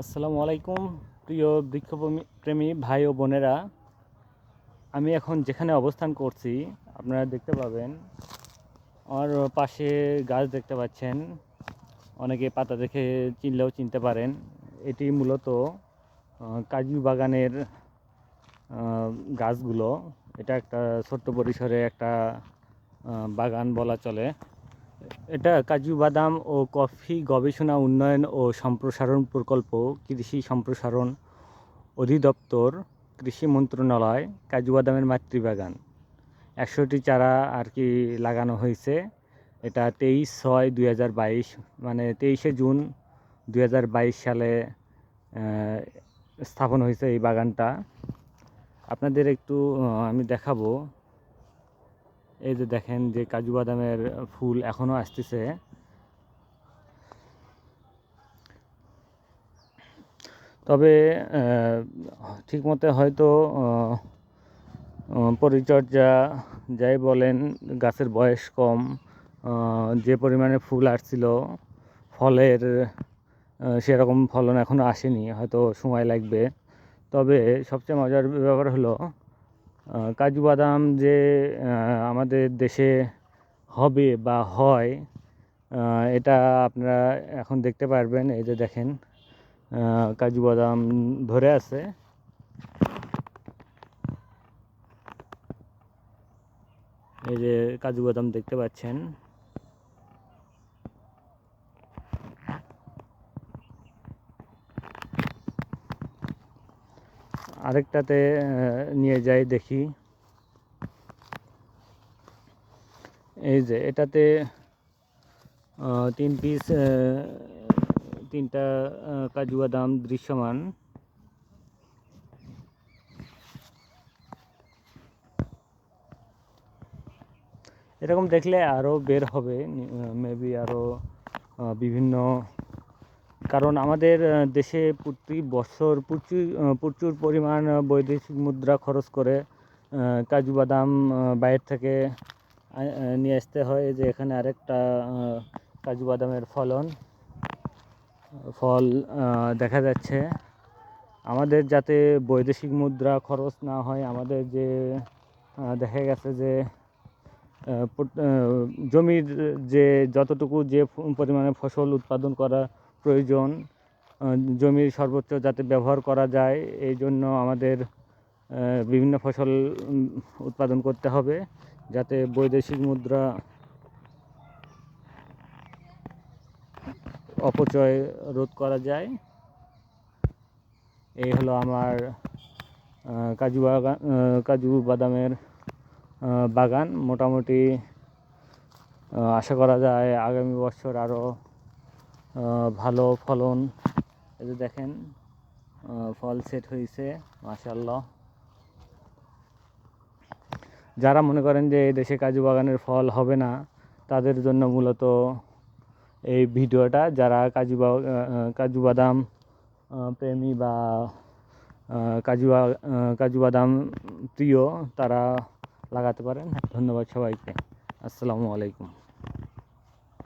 আসসালামু আলাইকুম, প্রিয় বৃক্ষপ্রেমী, প্রেমী ভাই ও বোনেরা। আমি এখন যেখানে অবস্থান করছি, আপনারা দেখতে পাবেন আমার পাশে গাছ দেখতে পাচ্ছেন, অনেকে পাতা দেখে চিনলেও চিনতে পারেন, এটি মূলত কাজু বাগানের গাছগুলো। এটা একটা ছোট্ট পরিসরে একটা বাগান বলা চলে। এটা কাজু বাদাম ও কফি গবেষণা উন্নয়ন ও সম্প্রসারণ প্রকল্প, কৃষি সম্প্রসারণ অধিদপ্তর, কৃষি মন্ত্রণালয়, কাজু বাদামের মাতৃবাগান। একশোটি চারা আর কি লাগানো হয়েছে। এটা তেইশ ছয় দুই মানে তেইশে জুন দুই হাজার বাইশ সালে স্থাপন হয়েছে এই বাগানটা। আপনাদের একটু আমি দেখাবো। এই যে দেখেন যে কাজু বাদামের ফুল এখনও আসতেছে। তবে ঠিক মতো হয়তো পরিচর্যা যাই বলেন, গাছের বয়স কম যে পরিমাণে ফুল আসছিল, ফলের সেরকম ফলন এখনও আসেনি, হয়তো সময় লাগবে। তবে সবচেয়ে মজার ব্যাপার হলো কাজু বাদাম যে আমাদের দেশে হবে বা হয় এটা আপনারা এখন দেখতে পারবেন, এই যে দেখেন কাজু বাদাম ধরে আছে। এই যে কাজু বাদাম দেখতে পাচ্ছেন। আরেকটাতে নিয়ে যাই দেখি। এই যে এটাতে তিন পিস তিনটা কাজু বাদাম দৃশ্যমান। এরকম দেখলে আরও বের হবে মেবি আরও বিভিন্ন কারণ আমাদের দেশে প্রতি বছর প্রচুর প্রচুর পরিমাণ বৈদেশিক মুদ্রা খরচ করে কাজু বাদাম বাইরে থেকে নিয়ে আসতে হয় যে এখানে আরেকটা কাজু বাদামের ফলন, ফল দেখা যাচ্ছে। আমাদের যাতে বৈদেশিক মুদ্রা খরচ না হয়, আমাদের যে দেখা গেছে যে জমির যে যতটুকু যে পরিমাণে ফসল উৎপাদন করা প্রয়োজন জমির সর্বোচ্চ যাতে ব্যবহার করা যায়, এই জন্য আমাদের বিভিন্ন ফসল উৎপাদন করতে হবে, যাতে বৈদেশিক মুদ্রা অপচয় রোধ করা যায়। এই হলো আমার কাজু বাগান কাজু বাদামের বাগান। মোটামুটি আশা করা যায় আগামী বছর আরও ভালো ফলন। এই যে দেখেন ফল সেট হয়েছে মাশাল্লাহ যারা মনে করেন যে দেশে কাজু বাগানের ফল হবে না, তাদের জন্য মূলত এই ভিডিওটা। যারা কাজু কাজু বাদাম প্রেমী বা কাজু কাজু বাদাম প্রিয়, তারা লাগাতে পারেন। ধন্যবাদ সবাইকে। আসসালামু আলাইকুম।